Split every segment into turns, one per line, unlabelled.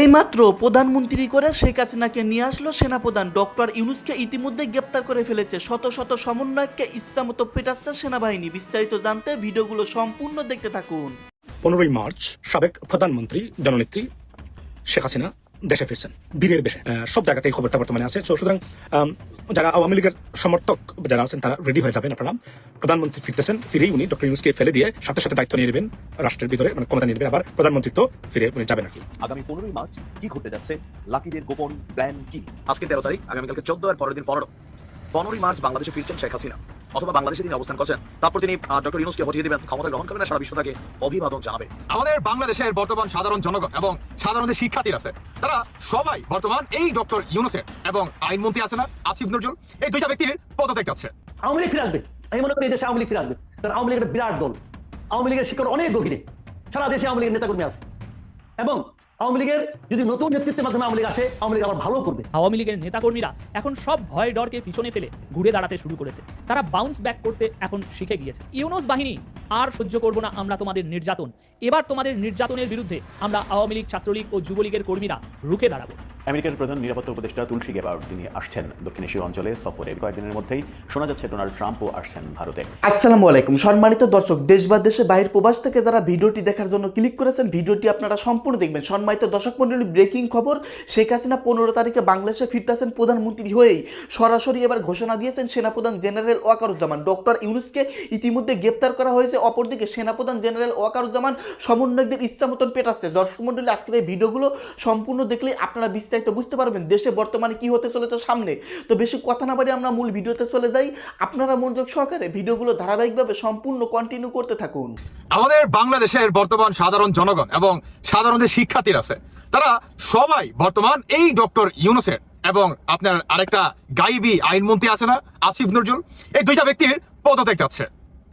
এইমাত্র প্রধানমন্ত্রী করে শেখ হাসিনাকে নিয়ে আসলো সেনাপ্রধান ডক্টর ইউনুসকে ইতিমধ্যে গ্রেপ্তার করে ফেলেছে। শত শত সমন্বয়ককে ইচ্ছামতো পেটাচ্ছে সেনাবাহিনী। বিস্তারিত জানতে ভিডিওগুলো সম্পূর্ণ দেখতে থাকুন।
পনেরোই মার্চ সাবেক প্রধানমন্ত্রী, জননেত্রী শেখ হাসিনা দেশে ফিরছেন বীরের বেশে। সব জায়গাতেই খবরটা বর্তমানে আছে। So, সুতরাং যারা আওয়ামী লীগের সমর্থক যারা আছেন তারা রেডি হয়ে যাবেন আপনারা। প্রধানমন্ত্রী ফিরতেছেন ফিরেই উনি ডক্টর ইউনুসকে ফেলে দিয়ে সাথে সাথে দায়িত্ব নিয়ে নেবেন রাষ্ট্রের ভিতরে মানে ক্ষমতা নিয়ে নেবেন আবার প্রধানমন্ত্রী তো ফিরে উনি যাবেন আর কি।
আগামী পনেরোই মার্চ কি ঘটতে যাচ্ছে? লাকিদের গোপন প্ল্যান কি?
আজকে তেরো তারিখ আগামীকালকে চোদ্দ আর পরের দিন পনেরো। পনেরোই মার্চ বাংলাদেশে ফিরছেন শেখ হাসিনা। অথবা বাংলাদেশে তিনি অবস্থান করছেন। তারপর তিনি ডক্টর ইউনুসকে হটিয়ে দিবেন ক্ষমতা গ্রহণ করবেন সারা বিশ্ব তাকে অভিবাদন জানাবে
আমাদের বাংলাদেশের বর্তমান সাধারণ জনগণ এবং সাধারণ যে শিক্ষার্থীরা আছে, তারা সবাই বর্তমান এই ডক্টর ইউনুসের এবং আইনমন্ত্রী আছে না, আসিফ নজরুল, এই দুইটা ব্যক্তির পদত্যাগ চাচ্ছে।
আওয়ামী লীগ ফিরে আসবে। আমি মনে করি দেশে আওয়ামী লীগ ফিরে আসবে। কারণ আওয়ামী লীগ একটা বিরাট দল। আওয়ামী লীগের শিকড় অনেক গভীরে। সারা দেশে আওয়ামী লীগের নেতাকর্মী আছে। এবং আওয়ামী লীগের যদি নতুন নেতৃত্বের মাধ্যমে আওয়ামী লীগ আসে, আওয়ামী লীগ আবার ভালো করবে।
আওয়ামী লীগের নেতাকর্মীরা এখন সব ভয় ডরকে পিছনে ফেলে ঘুরে দাঁড়াতে শুরু করেছে। তারা বাউন্স ব্যাক করতে এখন শিখে গিয়েছে। ইউনুস বাহিনী, আর সহ্য করব না আমরা তোমাদের নির্যাতন। এবার তোমাদের নির্যাতনের বিরুদ্ধে আমরা আওয়ামী লীগ, ছাত্রলীগ ও যুবলীগের কর্মীরা রুখে দাঁড়াবো।
আমেরিকার প্রধান নিরাপত্তা উপদেষ্টা তুলসী গেবার্ড তিনি আসছেন দক্ষিণ এশীয় অঞ্চলে সফরের কয়েকদিনের মধ্যেই শোনা যাচ্ছে ডোনাল্ড ট্রাম্পও আসছেন ভারতে।
আসসালামু আলাইকুম। সম্মানিত দর্শক, দেশ বা দেশে বাহির প্রবাস থেকে যারা ভিডিওটি দেখার জন্য ক্লিক করেছেন, ভিডিওটি আপনারা সম্পূর্ণ দেখবেন। সম্মানিত দর্শক মন্ডলী ব্রেকিং খবর, শেখ হাসিনা পনেরো তারিখে বাংলাদেশে ফিরতেছেন প্রধানমন্ত্রী হয়েই। সরাসরি এবার ঘোষণা দিয়েছেন সেনাপ্রধান জেনারেল ওয়াকারুজ্জামান। ডক্টর ইউনুসকে ইতিমধ্যে গ্রেপ্তার করা হয়েছে, অপরদিকে সেনাপ্রধান জেনারেল ওয়াকারুজ্জামান সমন্বয়কদের ইচ্ছা মতন পেটাচ্ছে। দর্শক মন্ডলী আজকের এই ভিডিওগুলো সম্পূর্ণ দেখলে আপনারা বিস্তারিত বুঝতে পারবেন দেশে বর্তমানে কি হতে চলেছে সামনে। তো বেশি কথা না বাড়ি আমরা মূল ভিডিওতে চলে যাই। আপনারা মনোযোগ সহকারে ভিডিওগুলো ধারাবাহিকভাবে সম্পূর্ণ কন্টিনিউ করতে থাকুন।
আমাদের বাংলাদেশের বর্তমান সাধারণ জনগণ এবং সাধারণ যে শিক্ষার্থীরা আছে, তারা সবাই বর্তমান এই ডক্টর ইউনুসের এবং আপনার আরেকটা গাইবি আইনমন্ত্রী আছে না, আসিফ নজরুল, এই দুইটা ব্যক্তির পদত্যাগ চাচ্ছে।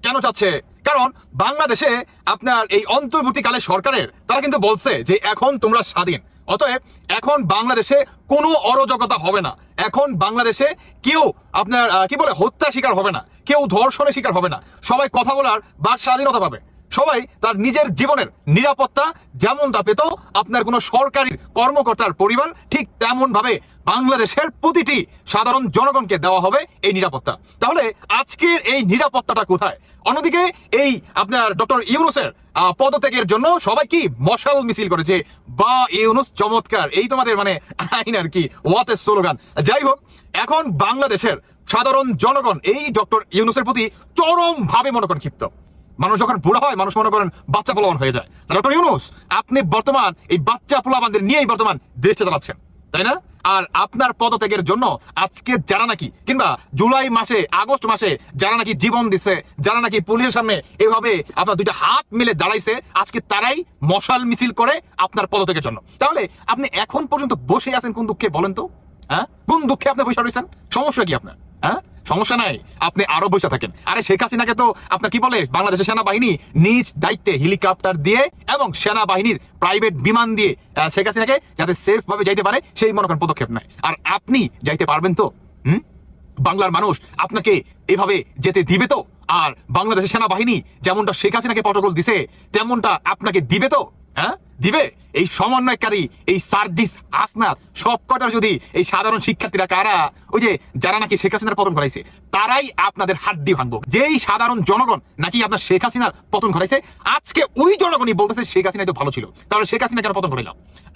কেন চাচ্ছে? কারণ বাংলাদেশে আপনার এই অন্তর্বর্তীকালে সরকারের, তারা কিন্তু বলছে যে এখন তোমরা স্বাধীন। অতএব এখন বাংলাদেশে কোনো অরাজকতা হবে না। এখন বাংলাদেশে কেউ আপনার কি বলে, হত্যা শিকার হবে না। কেউ ধর্ষণের শিকার হবে না। সবাই কথা বলার বা স্বাধীনতা পাবে। সবাই তার নিজের জীবনের নিরাপত্তা যেমনটা পেত আপনার কোনো সরকারি কর্মকর্তার পরিবার, ঠিক তেমন ভাবে বাংলাদেশের প্রতিটি সাধারণ জনগণকে দেওয়া হবে এই নিরাপত্তা। তাহলে আজকের এই নিরাপত্তাটা কোথায়? অন্যদিকে এই আপনার ডক্টর ইউনুসের পদত্যাগের জন্য সবাই কি মশাল মিছিল করেছে? বা, ইউনুস চমৎকার, এই তোমাদের মানে আইন আর কি ওয়াট এর স্লোগান যাই হোক, এখন বাংলাদেশের সাধারণ জনগণ এই ডক্টর ইউনুসের প্রতি চরম ভাবে মনে ক্ষিপ্ত মানুষ যখন বুড়া হয়, মানুষ মনে করেন বাচ্চা পোলাবান হয়ে যায়। ডক্টর ইউনুস, আপনি বর্তমান এই বাচ্চা পোলাবানদের নিয়েই বর্তমান দেশটা চালাচ্ছেন, তাই না? আর আপনার পদত্যাগের জন্য আজকে যারা নাকি, কিংবা জুলাই মাসে, আগস্ট মাসে যারা নাকি জীবন দিছে, যারা নাকি পুলিশের সামনে এভাবে আপনার দুইটা হাত মিলে দাঁড়াইছে, আজকে তারাই মশাল মিছিল করে আপনার পদত্যাগের জন্য। তাহলে আপনি এখন পর্যন্ত বসে আছেন কোন দুঃখে বলেন তো? হ্যাঁ? কোন দুঃখে আপনি বসে রয়েছেন? সমস্যা কি আপনার? হ্যাঁ? সমস্যা নাই, আপনি আরও বসে থাকেন। আরে শেখ হাসিনাকে তো আপনার কি বলে, বাংলাদেশের সেনাবাহিনী নিজ দায়িত্বে হেলিকপ্টার দিয়ে এবং সেনাবাহিনীর প্রাইভেট বিমান দিয়ে শেখ হাসিনাকে যাতে সেফ ভাবে যাইতে পারে, সেই মনে করেন পদক্ষেপ নেয় আর আপনি যাইতে পারবেন তো? হুম? বাংলার মানুষ আপনাকে এভাবে যেতে দিবে তো? আর বাংলাদেশের সেনাবাহিনী যেমনটা শেখ হাসিনাকে প্রটোকল দিছে, তেমনটা আপনাকে দিবে তো? হ্যাঁ? দিবে? এই সমন্বয়কারী, এই সার্জিস আসনাথ সব কটার যদি এই সাধারণ শিক্ষার্থীরা কারা, ওই যে যারা নাকি শেখ হাসিনার পতন ঘটাইছে, তারাই আপনাদের হাড্ডি ভাঙবো। যেই সাধারণ জনগণ নাকি আপনার শেখ হাসিনার পতন ঘটাইছে, আজকে ওই জনগণই বলতেছে শেখ হাসিনা তো ভালো ছিল। তাহলে শেখ হাসিনা কেন পতন ঘটাইলাম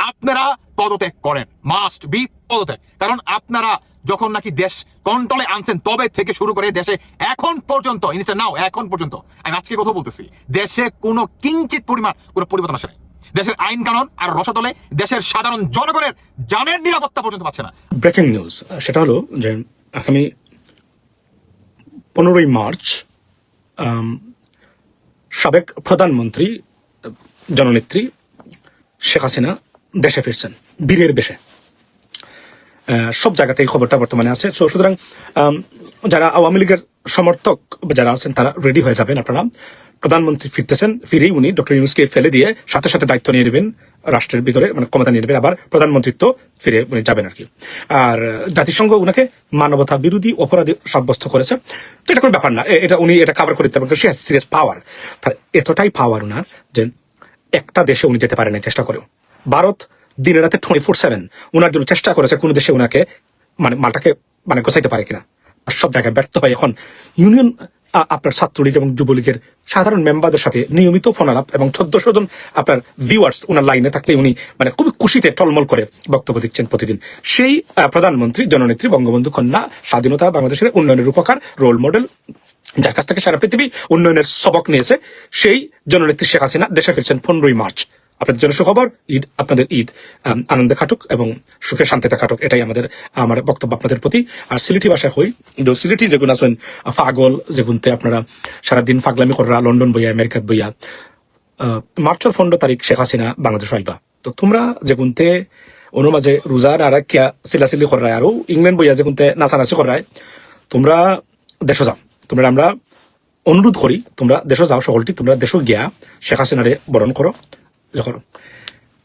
আপনারা পদত্যাগ করেন। মাস্ট বি পদত্যাগ। কারণ আপনারা যখন নাকি দেশ কন্ট্রোলে আনছেন, তবে থেকে শুরু করে দেশে এখন পর্যন্ত ইনস্টা নাও, এখন পর্যন্ত, আমি আজকে কথা বলতেছি, দেশে কোনো কিঞ্চিত পরিমাণ কোনো পরিবর্তন আসে দেশের আইন কানুন আর রসাতলে দেশের সাধারণ জনগণের জানের নিরাপত্তা পর্যন্ত পাচ্ছে না।
ব্রেকিং নিউজ সেটা হলো যে আগামী পনেরোই মার্চ সাবেক প্রধানমন্ত্রী জননেত্রী শেখ হাসিনা দেশে ফিরছেন বীরের বেশে। সব জায়গাতেই খবরটা বর্তমানে আছে। So, সুতরাং যারা আওয়ামী লীগের সমর্থক যারা আছেন তারা রেডি হয়ে যাবেন আপনারা। প্রধানমন্ত্রী ফিরতেছেন, ফিরেই উনি ডক্টর ইউনুসকে ফেলে দিয়ে সাথে সাথে দায়িত্ব নিয়ে নেবেন, রাষ্ট্রের ভিতরে মানে ক্ষমতা নিয়ে নেবেন, আবার প্রধানমন্ত্রিত্ব ফিরে উনি যাবেন আর কি আর জাতিসংঘ উনাকে মানবতা বিরোধী অপরাধী সাব্যস্ত করেছে। তো এটা কোনো ব্যাপার না এটা উনি এটা কাভার করে দিতে পারেন সে সিরিয়াস পাওয়ার তার এতটাই পাওয়ার উনার যে একটা দেশে উনি যেতে পারেন চেষ্টা করেও। ভারত দিনে রাতে টোয়েন্টি ফোর সেভেন ওনার জন্য চেষ্টা করেছে কোনো দেশে ওনাকে মানে মালটাকে মানে গোছাইতে পারে কিনা। সব জায়গায় ব্যর্থ হয় এখন। ইউনিয়ন আপনার ছাত্রলীগ এবং যুবলীগের সাধারণ মেম্বারদের সাথে নিয়মিত ফোন আলাপ এবং চোদ্দশো জন আপনার ভিউয়ার্স ওনার লাইনে থাকলে উনি মানে খুবই খুশিতে টলমল করে বক্তব্য দিচ্ছেন প্রতিদিন। সেই প্রধানমন্ত্রী, জননেত্রী বঙ্গবন্ধু কন্যা, স্বাধীনতা বাংলাদেশের উন্নয়নের উপকার রোল মডেল যার কাছ থেকে সারা পৃথিবী উন্নয়নের সবক নিয়েছে, সেই জননেত্রী শেখ হাসিনা দেশে ফিরছেন পনেরোই মার্চ। আপনাদের জন্য সুখবর, ঈদ আপনাদের ঈদ। আনন্দে কাটুক এবং সুখে শান্তিতে কাটুক, এটাই আমাদের, আমার বক্তব্য আপনাদের প্রতি। আর সিলেটি ভাষায় হই সিলেটি যেগুন আছেন ফাগল যেগুনতে আপনারা সারাদিন ফাগলামি করা, লন্ডন বইয়া, আমেরিকাত বইয়া মার্চের পনেরো তারিখ শেখ হাসিনা বাংলাদেশ আইবা। তো তোমরা যেগুনতে অনু মাঝে রোজার আর কিয়া সিলাসিলি করায় আরও ইংল্যান্ড বইয়া যেগুনতে নাচানাচি করায়, তোমরা দেশ যাও। তোমরা আমরা অনুরোধ করি, তোমরা দেশ যাও, সকলটি তোমরা দেশ গিয়া শেখ হাসিনারে বরণ করো। করো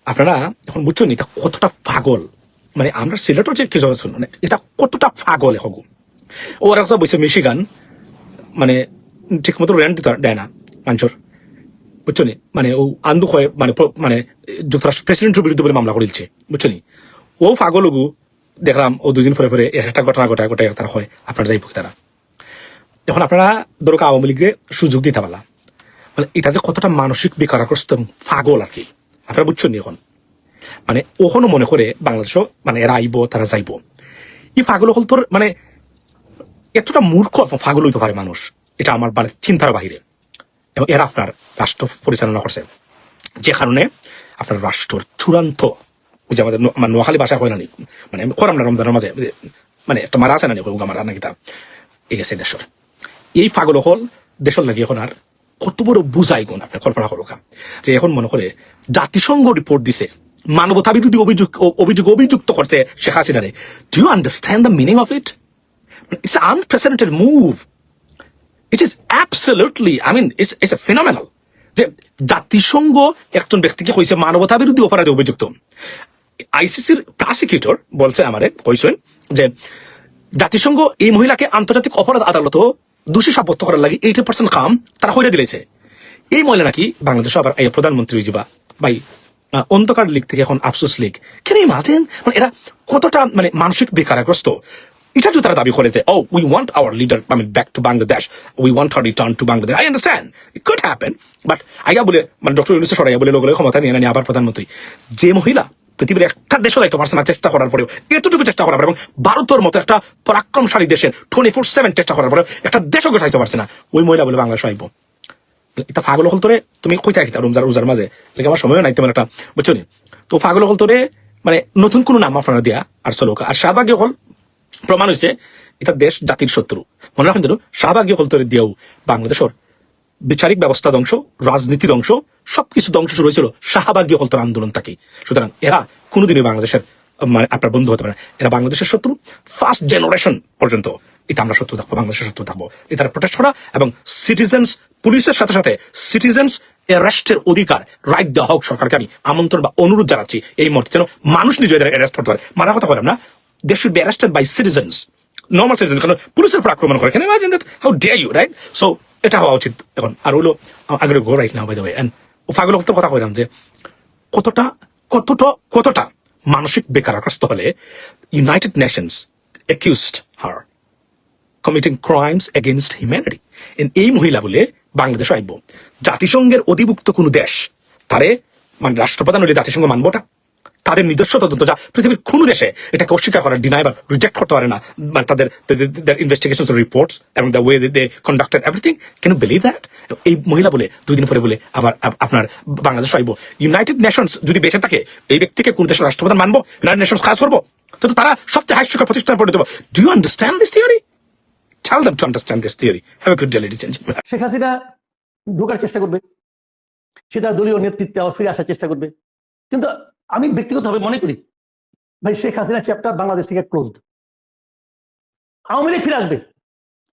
আপনারা এখন বুঝছ নি, এটা কতটা পাগল? মানে আমরা সিলেটর যে কিছু আছে মানে এটা কতটা পাগল এখন? ও আর একটা বলছে মিশিগান মানে ঠিক মতো রেন্ট দিতে দেয় না, মানুষের। বুঝছ মানে ও আন্দু হয় মানে মানে যুক্তরাষ্ট্র প্রেসিডেন্টের বিরুদ্ধে বলে মামলা করেছে বুঝছ ও পাগলগু দেখলাম ও দুদিন পরে পরে একটা ঘটনা ঘটায় ঘটায় তারা হয়, আপনারা যাই তারা। এখন আপনারা ধরো আওয়ামী লীগের সুযোগ দিতে পারলা মানে এটা যে কতটা মানসিক বেকারগ্রস্ত পাগল আর কি, আপনারা বুঝছেন এখন? মানে ওখানে মনে করে বাংলাদেশও মানে এরা আইব, তারা যাইব। এই পাগল হল তোর মানে এতটা মূর্খ পাগল হইতে পারে মানুষ, এটা আমার মানে চিন্তার বাহিরে এবং এরা আপনার রাষ্ট্র পরিচালনা করছে। যে কারণে আপনার রাষ্ট্র চূড়ান্ত যে আমাদের আমার নোয়াখালী ভাষা হয় না মানে করাম না রমজানের মাঝে মানে একটা মারা আছে না আমার নাকি তা? এই গেছে দেশের। এই পাগল হল দেশের লাগে এখন আর কত বড় বুঝাই গুণ আপনি কল্পনা করুক যে এখন মনে করে জাতিসংঘ রিপোর্ট দিছে মানবতা বিরোধী অভিযোগ অভিযোগ অভিযুক্ত করছে Sheikh হাসিনারে do you understand the meaning of it it's unprecedented move it is absolutely I mean it's it's a phenomenal যে জাতিসংঘ একজন ব্যক্তিকে কইছে মানবতা বিরোধী অপরাধে অভিযুক্ত। আইসিসির প্রসিকিউটর বলছে আমারে কইছেন যে জাতিসংঘ এই মহিলাকে আন্তর্জাতিক অপরাধ আদালত দোষী সাব্যস্ত করার লাগে এইটি পার্সেন্ট কাম তারা হইলে দিলেছে। এই মহিলা নাকি বাংলাদেশ আবার এই প্রধানমন্ত্রী হইবা ভাই অন্ধকার লীগ থেকে এখন আফসোস লীগ। কেন ইমাজিন? মানে এরা কতটা মানে মানসিক বেকারগ্রস্ত? এটা যদি তারা দাবি করে যে ও we want our leader I mean back to Bangladesh we want her return to Bangladesh I understand it could happen but আইয়া বলে মানে ডক্টর ইউনুসে সরাইয়া বলে লোকগুলো ক্ষমতা নিয়ে আবার প্রধানমন্ত্রী। যে মহিলা পৃথিবীর একটা দেশও দায়িত্ব পারছে না চেষ্টা করার পরেও। এতটুকু চেষ্টা করার পরে এবং ভারতের মতো একটা পরাক্রমশালী দেশের টোয়েন্টি ফোর সেভেন চেষ্টা করার পরে একটা দেশও গোটাইতে পারছে না ওই মহিলা বলে বাংলাদেশ আইব। এটা পাগল হল তোরে? তুমি কই থাকি রোজার রোজার মাঝে? লেগে আমার সময়ও নাই তেমন একটা, বুঝছ নি? তো ফাগল হল তোরে মানে নতুন কোনো নাম আপনারা দিয়া আর চলো আর শাহবাগী হল প্রমাণ হয়েছে এটা দেশ জাতির শত্রু। মনে রাখেন যেন, শাহবাগী হল তোরে দিয়েও বাংলাদেশের বিচারিক ব্যবস্থা ধ্বংস, রাজনীতি ধ্বংস, সবকিছু ধ্বংস শুরু হয়েছিল শাহবাগী হলতর আন্দোলন থাকি সুতরাং এরা কোনোদিনই বাংলাদেশের মানে আপনার বন্ধু হতে পারে। এরা বাংলাদেশের শত্রু ফার্স্ট জেনারেশন পর্যন্ত। এটা আমরা শত্রু থাকব, বাংলাদেশের শত্রু থাকব। এটা প্রোটেস্ট করা এবং সিটিজেন্স পুলিশের সাথে সাথে সিটিজেন্স অ্যারেস্টের অধিকার রাইট দেওয়া হোক সরকারকে আমি আমন্ত্রণ বা অনুরোধ জানাচ্ছি এই মুহূর্তে যেন মানুষ নিজেদের অ্যারেস্ট করতে পারে। মারা কথা বললাম না। They should be arrested by citizens normal citizen কারণ পুলিশের উপর আক্রমণ করে। কেন how dare you right so এটা হওয়া উচিত এখন। আর হলো আগে গো রাইট না বাই দ্য ওয়ে হত্যার কথা কইলাম যে, কতটা কতটা কতটা মানসিক বেকারগ্রস্ত হলে United Nations accused her committing crimes against humanity এই মহিলা বলে বাংলাদেশ আইব। জাতিসংঘের অধিভুক্ত কোন দেশ, তারে মানে রাষ্ট্রপ্রধান হলে জাতিসংঘ মানবটা তাদের নিজস্ব তদন্ত যা পৃথিবীর কোনো দেশে এটাকে অস্বীকার করার ডিনাই বা রিজেক্ট করতে পারে না। মানে তাদের ইনভেস্টিগেশন রিপোর্টস এবং the way they conducted everything কেন বিলিভ দ্যাট এই মহিলা বলে দুই দিন পরে বলে আবার আপনার বাংলাদেশ আইব। ইউনাইটেড নেশনস যদি বেঁচে থাকে, এই ব্যক্তিকে কোন দেশের রাষ্ট্রপ্রধান মানবো? ইউনাইটেড নেশনস কাজ করব? তো তারা সবচেয়ে শিক্ষা প্রতিষ্ঠান দেবো। Do you understand this theory Tell them to understand this theory. Have a good day.
Sheikh Hasina ঢোকার চেষ্টা করবে। সে তার দলীয় নেতৃত্বে আবার ফিরে আসার চেষ্টা করবে। কিন্তু আমি ব্যক্তিগতভাবে মনে করি, ভাই শেখ হাসিনা চ্যাপ্টার বাংলাদেশ থেকে ক্লোজড আওয়ামী লীগ ফিরে আসবে।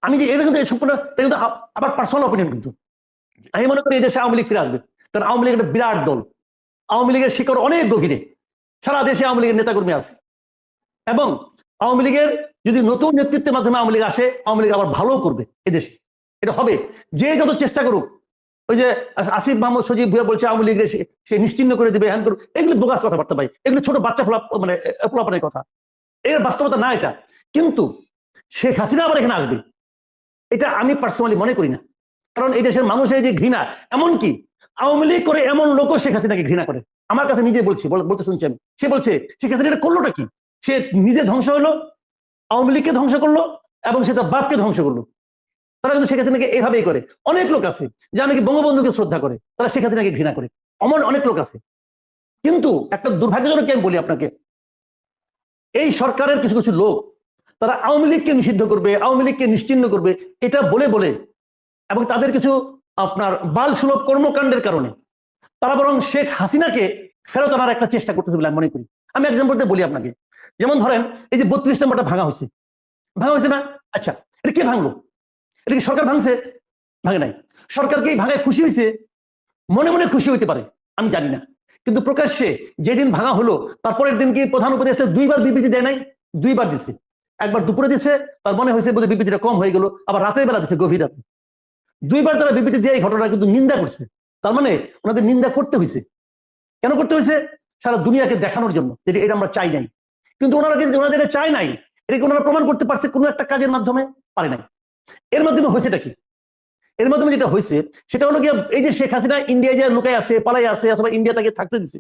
আমি যে, এটা কিন্তু সম্পূর্ণ, এটা কিন্তু আবার পার্সোনাল অপিনিয়ন কিন্তু। আমি মনে করি এই দেশে আওয়ামী লীগ ফিরে আসবে। কারণ আওয়ামী লীগ একটা বিরাট দল। আওয়ামী লীগের শিকড় অনেক গভীরে। সারা দেশে আওয়ামী লীগের নেতাকর্মী আছে। এবং আওয়ামী লীগের যদি নতুন নেতৃত্বের মাধ্যমে আওয়ামী লীগ আসে, আওয়ামী লীগ আবার ভালো করবে এদেশে এটা হবে। যে যত চেষ্টা করুক ওই যে আসিফ মাহমুদ সজীব ভুয়া বলছে আওয়ামী লীগের সে- নিশ্চিন্ন করে দিবে, হ্যান করুক। এগুলো বোগাস কথাবার্তা ভাই। এগুলো ছোট বাচ্চা ফলাপ মানে ফোলাপানের কথা। এর বাস্তবতা না এটা। কিন্তু শেখ হাসিনা আবার এখানে আসবে। এটা আমি পার্সোনালি মনে করি না। কারণ এই দেশের মানুষের যে ঘৃণা, এমনকি আওয়ামী লীগ করে এমন লোকও শেখ হাসিনাকে ঘৃণা করে। আমার কাছে নিজে বলছি, বল- বলতে শুনছি আমি। সে বলছে, শেখ হাসিনা এটা করলোটা কি? সে নিজে ধ্বংস হলো, আওয়ামী লীগকে ধ্বংস করল, এবং সে তার বাপকে ধ্বংস করল। তারা কিন্তু শেখ হাসিনাকে এভাবেই করে। অনেক লোক আছে যারা নাকি বঙ্গবন্ধুকে শ্রদ্ধা করে, তারা শেখ হাসিনাকে ঘৃণা করে। অমন অনেক লোক আছে। কিন্তু একটা দুর্ভাগ্যজনক আমি বলি আপনাকে। এই সরকারের কিছু কিছু লোক, তারা আওয়ামী লীগকে নিষিদ্ধ করবে, আওয়ামী লীগকে নিশ্চিন্ন করবে, এটা বলে বলে এবং তাদের কিছু আপনার বাল সুলভ কর্মকাণ্ডের কারণে তারা বরং শেখ হাসিনাকে ফেরত আনার একটা চেষ্টা করতেছে বলে আমি মনে করি। আমি এক্সাম্পল দিয়ে বলি আপনাকে। যেমন ধরেন, এই যে বত্রিশ নম্বরটা ভাঙা হয়েছে। ভাঙা হয়েছে না? আচ্ছা এটা কে ভাঙলো? এটা কি সরকার ভাঙছে? ভাঙে নাই। সরকার কি এই ভাঙায় খুশি হয়েছে? মনে মনে খুশি হইতে পারে, আমি জানি না। কিন্তু প্রকাশ্যে যেদিন ভাঙা হলো, তারপরের দিন কি প্রধান উপদেষ্টা দুইবার বিবৃতি দেয় নাই? দুইবার দিছে। একবার দুপুরে দিছে, তার মনে হয়েছে বোধহয় বিবৃতিটা কম হয়ে গেল, আবার রাতের বেলা দিছে, গভীর রাতে। দুইবার তারা বিবৃতি দিয়ে এই ঘটনা কিন্তু নিন্দা করছে। তার মানে ওনাদের নিন্দা করতে হয়েছে। কেন করতে হয়েছে? সারা দুনিয়াকে দেখানোর জন্য, যে এটা আমরা চাই নাই। কিন্তু ওনারা কিন্তু যেটা চাই নাই এটাকে ওনারা প্রমাণ করতে পারছে কোনো একটা কাজের মাধ্যমে? পারে নাই। এর মাধ্যমে হয়েছেটা কি? এর মাধ্যমে যেটা হয়েছে, সেটা হলো গিয়ে এই যে শেখ হাসিনা ইন্ডিয়ায় যে লুকায় আছে পালাই আছে অথবা ইন্ডিয়া তাকে থাকতে দিছে।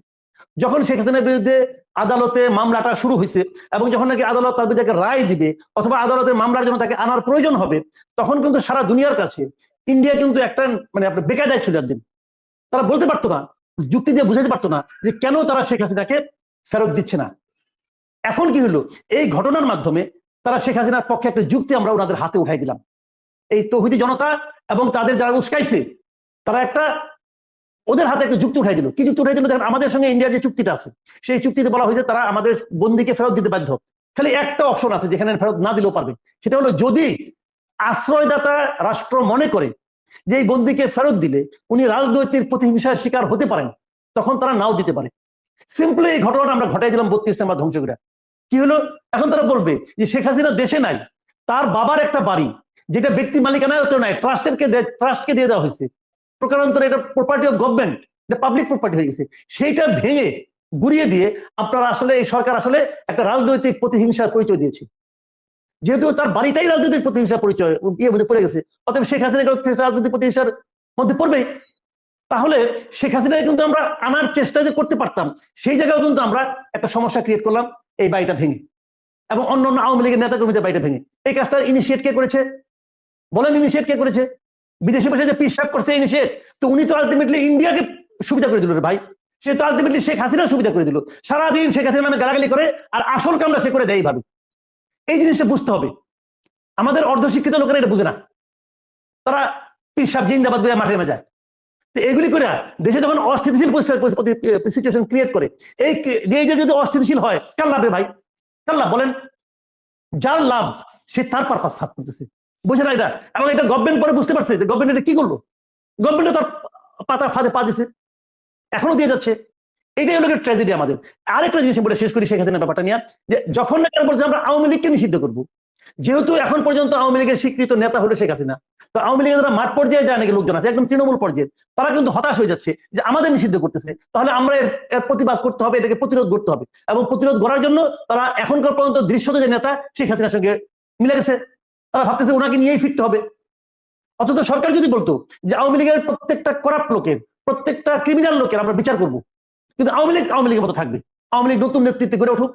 যখন শেখ হাসিনার বিরুদ্ধে আদালতে মামলাটা শুরু হয়েছে এবং যখন নাকি আদালত তার বিরুদ্ধে রায় দিবে অথবা আদালতে মামলার জন্য তাকে আনার প্রয়োজন হবে, তখন কিন্তু সারা দুনিয়ার কাছে ইন্ডিয়া কিন্তু একটা মানে আপনার বেকায়দায় ছিল একদিন তারা বলতে পারতো না, যুক্তি দিয়ে বুঝাতে পারতো না যে কেন তারা শেখ হাসিনাকে ফেরত দিচ্ছে না। এখন কি হলো? এই ঘটনার মাধ্যমে তারা শেখ হাসিনার পক্ষে একটা যুক্তি আমরা ওনাদের হাতে উঠাই দিলাম। এই তৌহিদি জনতা এবং তাদের যারা উস্কাইছে, তারা একটা ওদের হাতে একটা যুক্তি উঠাই দিল। কি যুক্তি উঠাই দিল? দেখেন, আমাদের সঙ্গে ইন্ডিয়ার যে চুক্তিটা আছে, সেই চুক্তিতে বলা হয়েছে তারা আমাদের বন্দিকে ফেরত দিতে বাধ্য। খালি একটা অপশন আছে যেখানে ফেরত না দিলেও পারবে। সেটা হলো যদি আশ্রয়দাতা রাষ্ট্র মনে করে যে এই বন্দিকে ফেরত দিলে উনি রাজনৈতিক প্রতিহিংসার শিকার হতে পারেন, তখন তারা নাও দিতে পারে। সিম্পলি এই ঘটনাটা আমরা ঘটাই দিলাম বত্রিশ নাম্বার ধ্বংস করে কি হলো? এখন তারা বলবে যে শেখ হাসিনা দেশে নাই, তার বাবার একটা বাড়ি যেটা ব্যক্তি মালিকানায় তো নাই ট্রাস্টের কে ট্রাস্টকে দিয়ে দেওয়া হয়েছে। প্রকারান্তরে এটা প্রপার্টি অফ গভর্নমেন্ট এটা পাবলিক প্রপার্টি হয়ে গেছে। সেইটা ভেঙে গুড়িয়ে দিয়ে আপনারা আসলে এই সরকার আসলে একটা রাজনৈতিক প্রতিহিংসার পরিচয় দিয়েছে। যেহেতু তার বাড়িটাই রাজনৈতিক প্রতিহিংসার পরিচয় ইয়ে মধ্যে পড়ে গেছে, অতএব শেখ হাসিনা রাজনৈতিক প্রতিহিংসার মধ্যে পড়বে তাহলে শেখ হাসিনা কিন্তু আমরা আনার চেষ্টা যে করতে পারতাম, সেই জায়গায় কিন্তু আমরা একটা সমস্যা ক্রিয়েট করলাম, এই বাড়িটা ভেঙে। এবং অন্য অন্য আওয়ামী লীগের নেতা কর্মীদের বাড়িটা ভেঙে। এই কাজটা ইনিশিয়েট কে করেছে? বলেন ইনিশিয়েট কে করেছে? বিদেশি ভাষায় যে পিসাব করছে ইনিশিয়েট তো উনি তো আলটিমেটলি ইন্ডিয়াকে সুবিধা করে দিল রে ভাই। সে তো আলটিমেটলি শেখ হাসিনা সুবিধা করে দিল। সারাদিন শেখ হাসিনা নামে গালাগালি করে আর আসল কামটা সে করে দেয় এইভাবে। এই জিনিসটা বুঝতে হবে। আমাদের অর্ধশিক্ষিত লোকেরা এটা বুঝে না। তারা পিসাব জিন্দাবাদ বলে মাঠে নেমে যায় তো এগুলি করে দেশে যখন অস্থিতিশীল সিচুয়েশন ক্রিয়েট করে, এই যে এই যে যদি অস্থিতিশীল হয়, কার লাভে ভাই? কার লাভ বলেন? যার লাভ সে তার পারপাস সাফ করতেছে। বুঝে না এটা? এবং এটা গভর্নমেন্ট পরে বুঝতে পারছে যে গভর্নমেন্ট এটা কি করল? গভর্নমেন্ট তার পাতা ফাঁদে পা দিছে। এখনও দিয়ে যাচ্ছে। এটাই হলো ট্র্যাজেডি আমাদের। আরেকটা জিনিস বলে শেষ করি হাসিনা ব্যাপারটা নিয়ে। যে যখন না বলছে, আমরা আওয়ামী লীগকে নিষিদ্ধ করব। যেহেতু এখন পর্যন্ত আওয়ামী লীগের স্বীকৃত নেতা হলো শেখ হাসিনা। তো আওয়ামী লীগের যারা মাঠ পর্যায়ে যায় নাকি লোকজন আছে, একদম তৃণমূল পর্যায়ে, তারা কিন্তু হতাশ হয়ে যাচ্ছে যে আমাদের নিষিদ্ধ করতেছে। তাহলে আমরা এর প্রতিবাদ করতে হবে, এটাকে প্রতিরোধ করতে হবে। এবং প্রতিরোধ করার জন্য তারা এখনকার পর্যন্ত দৃশ্যত যে নেতা শেখ হাসিনার সঙ্গে মিলে গেছে। তারা ভাবতেছে ওনাকে নিয়েই ফিরতে হবে। অথচ সরকার যদি বলতো যে আওয়ামী লীগের প্রত্যেকটা করাপ্ট লোকের, প্রত্যেকটা ক্রিমিনাল লোকের আমরা বিচার করব। কিন্তু আওয়ামী লীগ আওয়ামী লীগের মতো থাকবে। আওয়ামী লীগ নতুন নেতৃত্বে গড়ে উঠুক।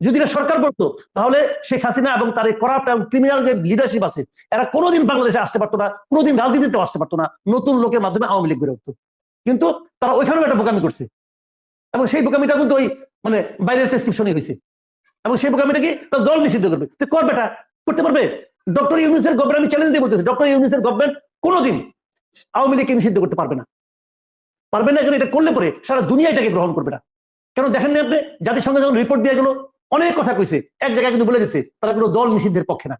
যদি এটা সরকার করতো তাহলে শেখ হাসিনা এবং তার করাপ্ট এবং ক্রিমিনাল যে লিডারশিপ আছে, এরা কোনোদিন বাংলাদেশে আসতে পারতো না, কোনোদিন রাজনীতিতে আসতে পারতো না, নতুন লোকের মাধ্যমে আওয়ামী লীগ গড়ে উঠতো। কিন্তু তারা ওইখানেও একটা বোকামি করছে। এবং সেই বোকামিটা কিন্তু ওই মানে বাইরের প্রেসক্রিপশনে হয়েছে এবং সেই বোকামিটা কি তার দল নিষিদ্ধ করবে। তো কর বেটা, করতে পারবে? ডক্টর ইউনিসের গভর্নমেন্ট আমি চ্যালেঞ্জ দিয়ে বলতেছি, ডক্টর ইউনিসের গভর্নমেন্ট কোনোদিন আওয়ামী লীগকে নিষিদ্ধ করতে পারবে না। পারবে না কেন? এটা করলে পরে সারা দুনিয়া এটাকে গ্রহণ করবে না। কেন দেখেন না আপনি? জাতিসংঘে যখন রিপোর্ট দিয়ে গেল, অনেক কথা কইছে। এক জায়গায় কিন্তু বলে দিচ্ছে তারা কোনো দল নিষিদ্ধের পক্ষে না।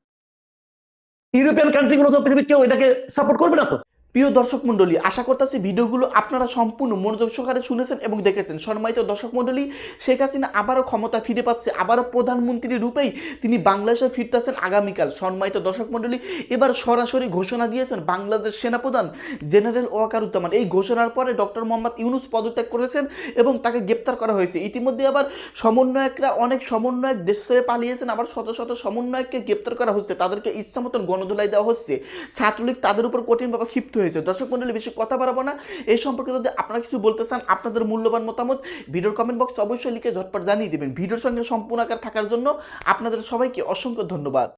ইউরোপিয়ান কান্ট্রিগুলো তো পৃথিবীর কেউ এটাকে সাপোর্ট করবে না তো?
প্রিয় দর্শক মণ্ডলী, আশা করতেছি ভিডিওগুলো আপনারা সম্পূর্ণ মনোযোগ সহকারে শুনেছেন এবং দেখেছেন। সম্মানিত দর্শক মণ্ডলী, শেখ হাসিনা আবারও ক্ষমতা ফিরে পাচ্ছে। আবারও প্রধানমন্ত্রী রূপেই তিনি বাংলাদেশে ফিরতেছেন আগামীকাল। সম্মানিত দর্শক মণ্ডলী, এবার সরাসরি ঘোষণা দিয়েছেন বাংলাদেশ সেনাপ্রধান জেনারেল ওয়াকারুজ্জামান। এই ঘোষণার পরে ডক্টর মোহাম্মদ ইউনুস পদত্যাগ করেছেন এবং তাকে গ্রেপ্তার করা হয়েছে। ইতিমধ্যে আবার সমন্বয়করা অনেক সমন্বয়ক দেশ ছেড়ে পালিয়েছেন, আবার শত শত সমন্বয়ককে গ্রেপ্তার করা হচ্ছে। তাদেরকে ইচ্ছা মতন গণদোলাই দেওয়া হচ্ছে। ছাত্রলীগ তাদের উপর কঠিনভাবে ক্ষিপ্ত হয়েছে দর্শক মন্ডলী, বেশি কথা বাড়াবো না। এই সম্পর্কে যদি আপনারা কিছু বলতে চান, আপনাদের মূল্যবান মতামত ভিডিওর কমেন্ট বক্স অবশ্যই লিখে ঝটপট জানিয়ে দেবেন। ভিডিওর সঙ্গে সম্পূর্ণ আকার থাকার জন্য আপনাদের সবাইকে অসংখ্য ধন্যবাদ।